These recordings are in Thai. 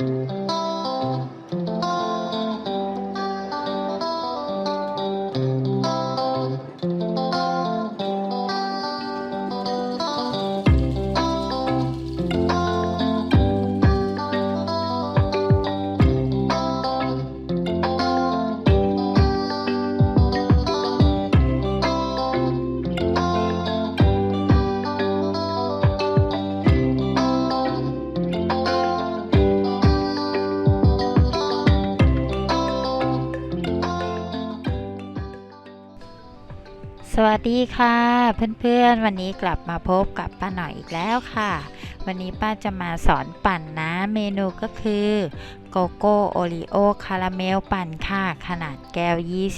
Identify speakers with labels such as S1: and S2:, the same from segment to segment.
S1: ส วัสดีค่ะเพื่อนๆ วันนี้กลับมาพบกับป้าหน่อยอีกแล้วค่ะ วันนี้ป้าจะมาสอนปั่นนะเมนูก็คือโกโก้โอริโอคาราเมลปั่นค่ะขนาดแก้ว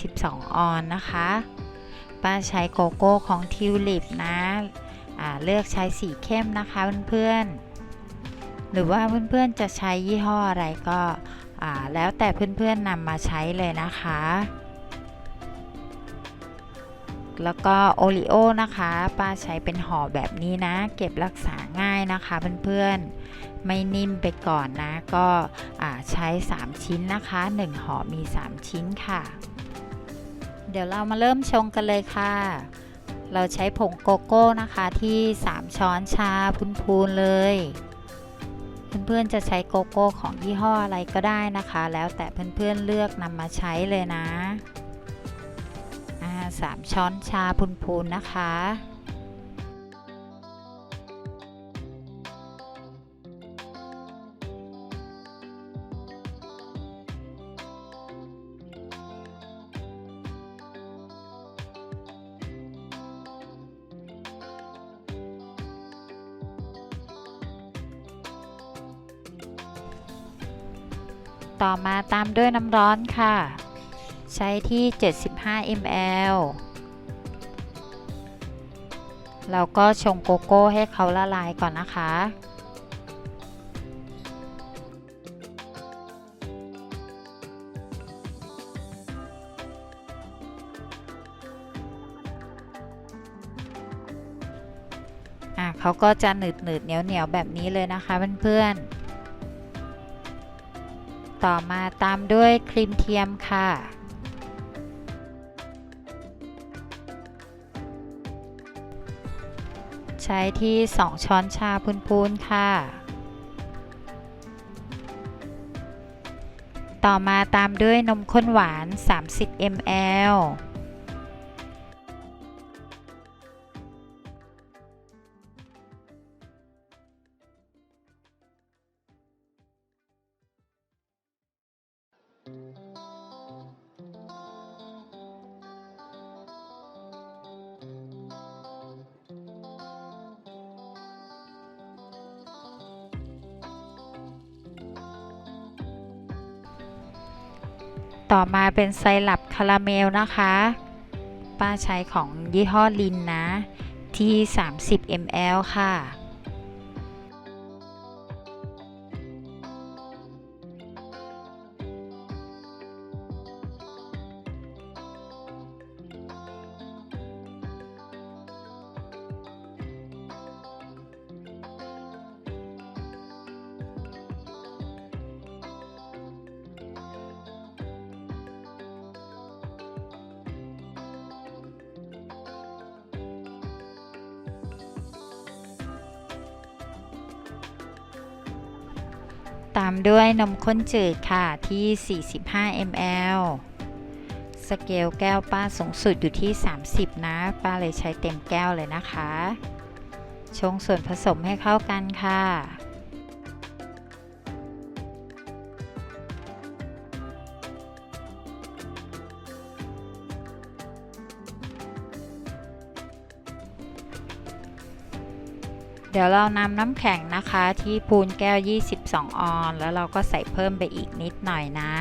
S1: 22 ออนนะคะ ป้าใช้โกโก้ของทิวลิปนะอ่าเลือกใช้สีเข้มนะคะเพื่อนๆ หรือว่าเพื่อนๆจะใช้ยี่ห้ออะไรก็แล้วแต่เพื่อนๆนำมาใช้เลยนะคะ แล้วก็โอริโอนะคะ ป้าใช้เป็นห่อแบบนี้นะ เก็บรักษาง่ายนะคะเพื่อนๆ ไม่นิ่มไปก่อนนะ ก็ใช้ 3 ชิ้นนะคะ 1ห่อมี 3 ชิ้นค่ะ เดี๋ยวเรามาเริ่มชงกันเลยค่ะ เราใช้ผงโกโก้นะคะที่ 3 ช้อนชาพูนๆเลยเพื่อนๆจะใช้โกโก้ของยี่ห้ออะไรก็ได้นะคะ แล้วแต่เพื่อนๆเลือกนำมาใช้เลยนะ สามช้อนชาพูนๆนะคะ ต่อมาตามด้วยน้ำร้อนค่ะ ใช้ที่ 75 ml เราก็ชงโกโก้ให้เขาละลายก่อนนะคะ อะเขาก็จะหนืดหนืดเหนียวเหนียวแบบนี้เลยนะคะเพื่อนๆ ต่อมาตามด้วยครีมเทียมค่ะ ใช้ที่ 2 ช้อนชาพูนๆค่ะ ต่อมาตามด้วยนมข้นหวาน 30 ml ต่อมาเป็นไซรัปคาราเมลนะคะ ป้าใช้ของยี่ห้อลินนะ ที่ 30 ml ค่ะ ตามด้วยนมข้นจืดค่ะที่ 45 ml สเกลแก้วป้าสูงสุดอยู่ที่ 30 นะ ป้าเลยใช้เต็มแก้วเลยนะคะ ชงส่วนผสมให้เข้ากันค่ะ เดี๋ยวเรานำน้ำแข็งนะคะ ที่พูนแก้ว 22 ออน แล้วเราก็ใส่เพิ่มไปอีกนิดหน่อยนะ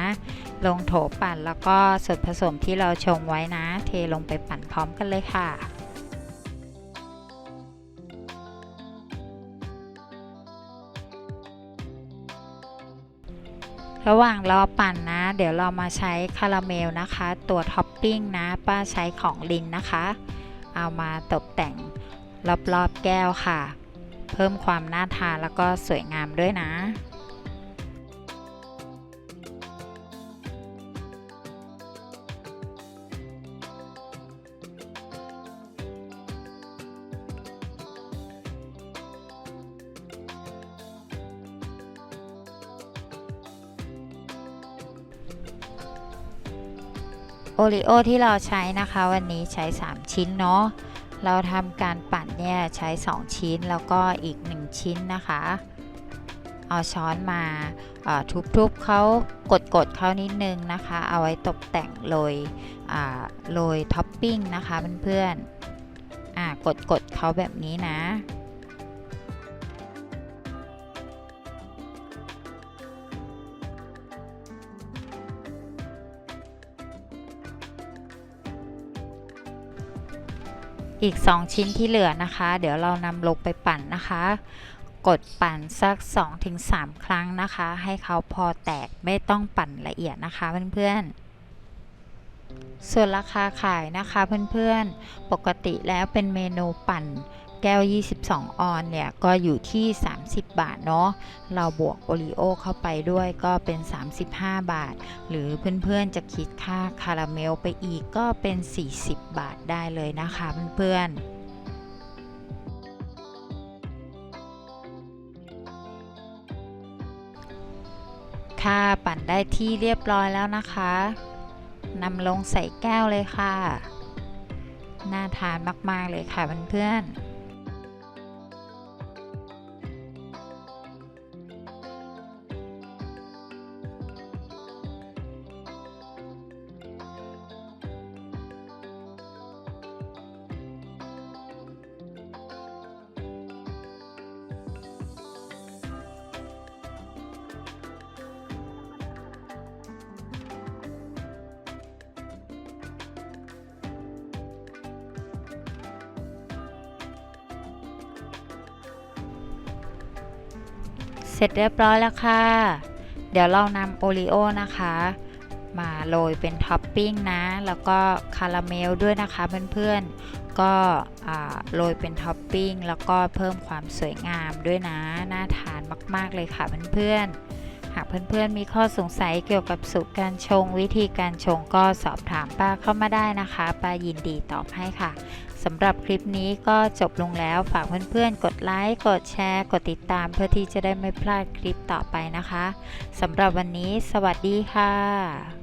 S1: ลงโถปั่นแล้วก็ส่วนผสมที่เราชงไว้นะ เทลงไปปั่นพร้อมกันเลยค่ะระหว่างรอปั่นนะ เดี๋ยวเรามาใช้คาราเมลนะคะ ตัวท็อปปิ้งนะป้าใช้ของลินนะคะ เอามาตกแต่งรอบๆแก้วค่ะ เพิ่มความน่าทานแล้วก็สวยงามด้วยนะ
S2: โอ
S1: ริโอที่เราใช้นะคะวันนี้ใช้ 3 ชิ้นเนาะ เราทำการปั่นเนี่ยใช้ 2 ชิ้นแล้วก็อีก 1 ชิ้นนะคะ เอาช้อนมาทุบๆเขากดๆเขานิดนึงนะคะ เอาไว้ตกแต่งโรยโรยท็อปปิ้งนะคะเพื่อนๆกดๆเขาแบบนี้นะ อีก 2 ชิ้นที่เหลือนะคะ เดี๋ยวเรานำลงไปปั่นนะคะ กดปั่นสัก 2-3 ครั้งนะคะ ให้เขาพอแตกไม่ต้องปั่นละเอียดนะคะเพื่อนๆส่วนราคาขายนะคะเพื่อนๆปกติแล้วเป็นเมนูปั่น แก้ว 22 ออนเนี่ย ก็อยู่ที่ 30 บาทเนาะ เราบวกโอรีโอเข้าไปด้วยก็เป็น 35 บาท หรือเพื่อนๆจะคิดค่าคาราเมลไปอีกก็เป็น 40 บาทได้เลยนะคะเพื่อนๆค่ะ ปั่นได้ที่เรียบร้อยแล้วนะคะนำลงใส่แก้วเลยค่ะ น่าทานมาก ๆ เลยค่ะเพื่อนๆ ร็จเรียบร้อยแล้วค่ะ เดี๋ยวเรานำโอรีโอนะคะ มาโรยเป็นท็อปปิ้งนะ แล้วก็คาราเมลด้วยนะคะเพื่อนๆ ก็โรยเป็นท็อปปิ้งแล้วก็เพิ่มความสวยงามด้วยนะ น่าทานมากๆเลยค่ะเพื่อนๆหากเพื่อนๆ มีข้อสงสัยเกี่ยวกับสูตรการชง วิธีการชงก็สอบถามป้าเข้ามาได้นะคะ ป้ายินดีตอบให้ค่ะ สำหรับคลิปนี้ก็จบลงแล้วฝากเพื่อนๆ กดไลค์ กดแชร์ กดติดตามเพื่อที่จะได้ไม่พลาดคลิปต่อไปนะคะสำหรับวันนี้ สวัสดีค่ะ